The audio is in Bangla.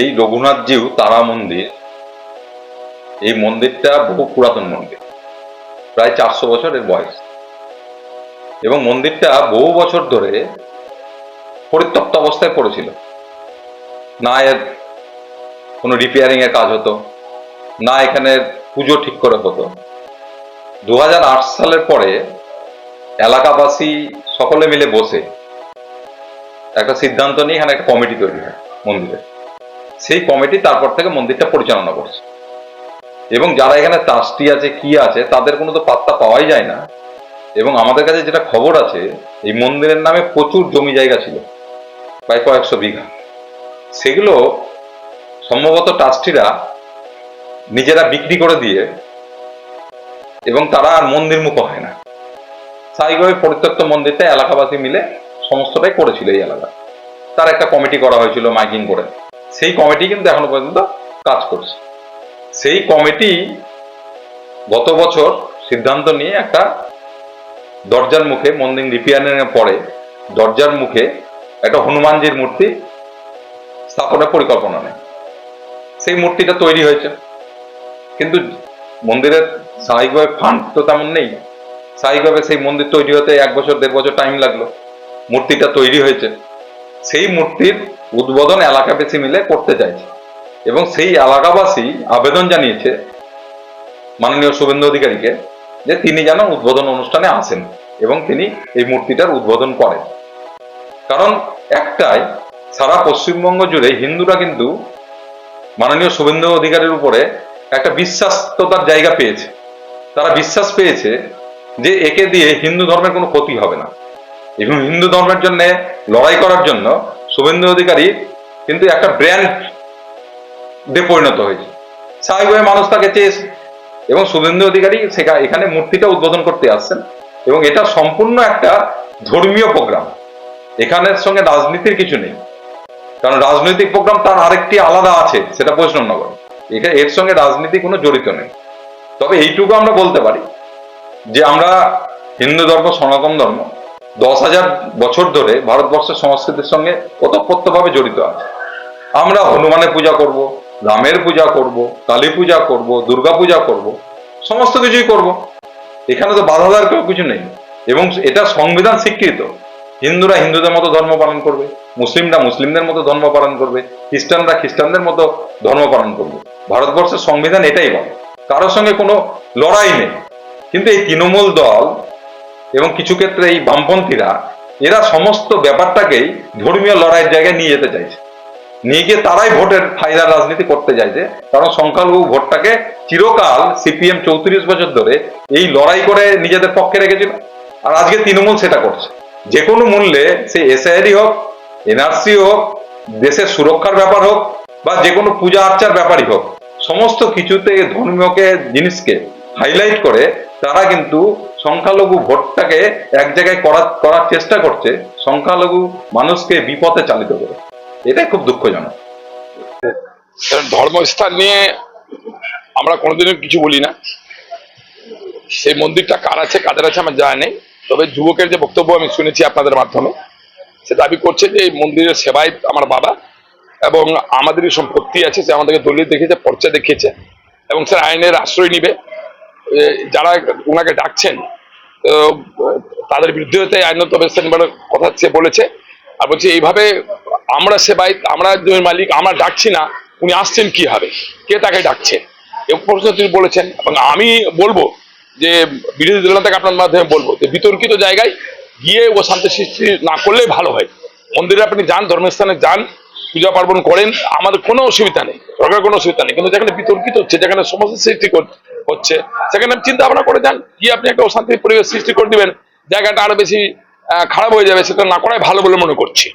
এই রঘুনাথজিউ তারা মন্দির, এই মন্দিরটা বহু পুরাতন মন্দির, প্রায় চারশো বছরের বয়স। এবং মন্দিরটা বহু বছর ধরে পরিত্যক্ত অবস্থায় পড়েছিল। না এর কোনো রিপেয়ারিং এর কাজ হতো, না এখানে পুজো ঠিক করে হতো। দু হাজার আট সালের পরে এলাকাবাসী সকলে মিলে বসে একটা সিদ্ধান্ত নিয়ে এখানে একটা কমিটি তৈরি হয় মন্দিরে সেই কমিটি তারপর থেকে মন্দিরটা পরিচালনা করছে। এবং যারা এখানে তাস্তি আছে, কি আছে, তাদের কোনো তো পাত্তা পাওয়াই যায় না। এবং আমাদের কাছে যেটা খবর আছে, এই মন্দিরের নামে প্রচুর জমি জায়গা ছিল, প্রায় কয়েকশো বিঘা। সেগুলো সম্ভবত ট্রাস্টিরা নিজেরা বিক্রি করে দিয়ে, এবং তারা আর মন্দির মুখ হয় না। স্বাভাবিকভাবে পরিত্যক্ত মন্দিরটা এলাকাবাসী মিলে সমস্তটাই করেছিল এই এলাকা। তার একটা কমিটি করা হয়েছিল মাইকিং করে। সেই কমিটি কিন্তু এখনও পর্যন্ত কাজ করছে। সেই কমিটি গত বছর সিদ্ধান্ত নিয়ে একটা দরজার মুখে মন্দির রিপেয়ারিং এর পরে দরজার মুখে একটা হনুমানজির মূর্তি স্থাপনের পরিকল্পনা নেয়। সেই মূর্তিটা তৈরি হয়েছে। কিন্তু মন্দিরের স্বাভাবিকভাবে ফান্ড তো তেমন নেই। স্বাভাবিকভাবে সেই মন্দির তৈরি হতে এক বছর, দেড় বছর টাইম লাগল। মূর্তিটা তৈরি হয়েছে। সেই মূর্তির উদ্বোধন এলাকাবাসী মিলে করতে চাইছে। এবং সেই এলাকাবাসী আবেদন জানিয়েছে মাননীয় শুভেন্দু অধিকারীকে যে তিনি যেন উদ্বোধন অনুষ্ঠানে আসেন এবং তিনি এই মূর্তিটার উদ্বোধন করেন। কারণ একটাই, সারা পশ্চিমবঙ্গ জুড়ে হিন্দুরা কিন্তু মাননীয় শুভেন্দু অধিকারীর উপরে একটা বিশ্বাস্ততার জায়গা পেয়েছে। তারা বিশ্বাস পেয়েছে যে একে দিয়ে হিন্দু ধর্মের কোনো ক্ষতি হবে না। এবং হিন্দু ধর্মের জন্য লড়াই করার জন্য শুভেন্দু অধিকারী কিন্তু একটা ব্র্যান্ড পরিণত হয়েছে। স্বাভাবিকভাবে মানুষ তাকে চেয়েছে এবং শুভেন্দু অধিকারী সেটা এখানে মূর্তিটা উদ্বোধন করতে আসছেন। এবং এটা সম্পূর্ণ একটা ধর্মীয় প্রোগ্রাম এখানের সঙ্গে রাজনীতির কিছু নেই। কারণ রাজনৈতিক প্রোগ্রাম তার আরেকটি আলাদা আছে, সেটা বৈষ্ণবনগর। এখানে এর সঙ্গে রাজনীতি কোনো জড়িত নেই। তবে এইটুকু আমরা বলতে পারি যে আমরা হিন্দু ধর্ম, সনাতন ধর্ম দশ হাজার বছর ধরে ভারতবর্ষের সংস্কৃতির সঙ্গে ওতপ্রোতভাবে জড়িত আছে। আমরা হনুমানের পূজা করব, রামের পূজা করব, কালী পূজা করব, দুর্গা পূজা করব, সমস্ত কিছুই করব। এখানে তো বাধা দেওয়ার কেউ কিছু নেই। এবং এটা সংবিধান স্বীকৃত। হিন্দুরা হিন্দুদের মতো ধর্ম পালন করবে, মুসলিমরা মুসলিমদের মতো ধর্ম পালন করবে, খ্রিস্টানরা খ্রিস্টানদের মতো ধর্ম পালন করবে। ভারতবর্ষের সংবিধান এটাই বলে। কারোর সঙ্গে কোনো লড়াই নেই। কিন্তু এই তৃণমূল দল এবং কিছু ক্ষেত্রে এই বামপন্থীরা, এরা সমস্ত ব্যাপারটাকেই ধর্মীয় লড়াইয়ের জায়গায় নিয়ে যেতে চাইছে। নিয়ে গিয়ে তারাই ভোটের ফায়দার রাজনীতি করতে চাইছে। কারণ সংখ্যালঘু ভোটটাকে চিরকাল সিপিএম চৌত্রিশ বছর ধরে এই লড়াই করে নিজেদের পক্ষে রেখেছিল। আর আজকে তৃণমূল সেটা করছে। যে কোনো মূল্যে সে এসআইআরই হোক, এনআরসি হোক, দেশের সুরক্ষার ব্যাপার হোক, বা যে কোনো পূজা আর্চার ব্যাপারই হোক, সমস্ত কিছুতে ধর্মীয়কে, জিনিসকে হাইলাইট করে তারা কিন্তু সংখ্যালঘু ভোটটাকে এক জায়গায় করার করার চেষ্টা করছে, সংখ্যালঘু মানুষকে বিপথে চালিত করে। এটাই খুব দুঃখজনক। ধর্মস্থান নিয়ে আমরা কোনোদিনও কিছু বলি না। সেই মন্দিরটা কার আছে, কাদের আছে আমার জানা নেই। তবে যুবকের যে বক্তব্য আমি শুনেছি আপনাদের মাধ্যমে, সে দাবি করছে যে এই মন্দিরের সেবায় আমার বাবা এবং আমাদেরই সম্পত্তি আছে, সে আমাদেরকে দলিল দেখিয়েছে, পর্চা দেখিয়েছে এবং স্যার আইনের আশ্রয় নিবে। যারা ওনাকে ডাকছেন তাদের বিরুদ্ধে হতে আইনত নেবার কথা সে বলেছে। আর বলছে, এইভাবে আমরা সেবাই, আমরা জমির মালিক, আমরা ডাকছি না, উনি আসছেন কি হবে? কে তাকে ডাকছে? এই প্রশ্ন তিনি বলেছেন, এবং আমি বলব যে, বিরোধী দলটাকে আপনার মাধ্যমে বলব যে, বিতর্কিত জায়গায় গিয়ে ও শান্তি সৃষ্টি না করলেই ভালো হয়। মন্দিরে আপনি যান, ধর্মস্থানে যান, পূজা পার্বণ করেন, আমাদের কোনো অসুবিধা নেই সরকার কোনো অসুবিধা নেই। কিন্তু যেখানে বিতর্কিত হচ্ছে, যেখানে সমস্যা সৃষ্টি কর- হচ্ছে। সেখানে চিন্তা ভাবনা করে যান কি আপনি একটা অশান্তির পরিবেশ সৃষ্টি করে দিবেন। জায়গাটা আরও বেশি খারাপ হয়ে যাবে, সেটা না করাই ভালো বলে মনে করছি।